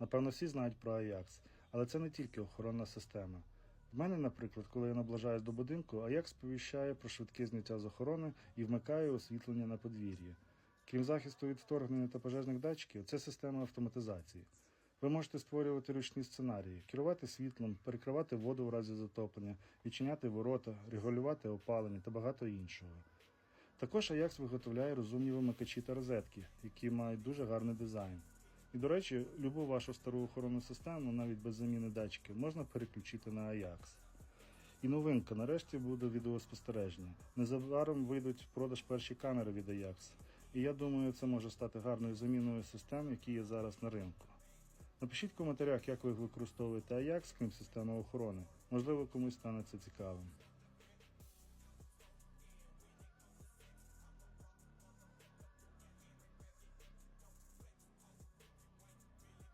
Напевно, всі знають про Ajax, але це не тільки охоронна система. В мене, наприклад, коли я наближаюсь до будинку, Ajax сповіщає про швидке зняття з охорони і вмикає освітлення на подвір'ї. Крім захисту від вторгнення та пожежних датчиків, це система автоматизації. Ви можете створювати ручні сценарії, керувати світлом, перекривати воду в разі затоплення, відчиняти ворота, регулювати опалення та багато іншого. Також Ajax виготовляє розумні вимикачі та розетки, які мають дуже гарний дизайн. І, до речі, любу вашу стару охоронну систему, навіть без заміни датчиків, можна переключити на Ajax. І новинка, нарешті буде відеоспостереження. Незабаром вийдуть в продаж перші камери від Ajax. І я думаю, це може стати гарною заміною систем, які є зараз на ринку. Напишіть в коментарях, як ви використовуєте Ajax, крім системи охорони. Можливо, комусь стане це цікавим.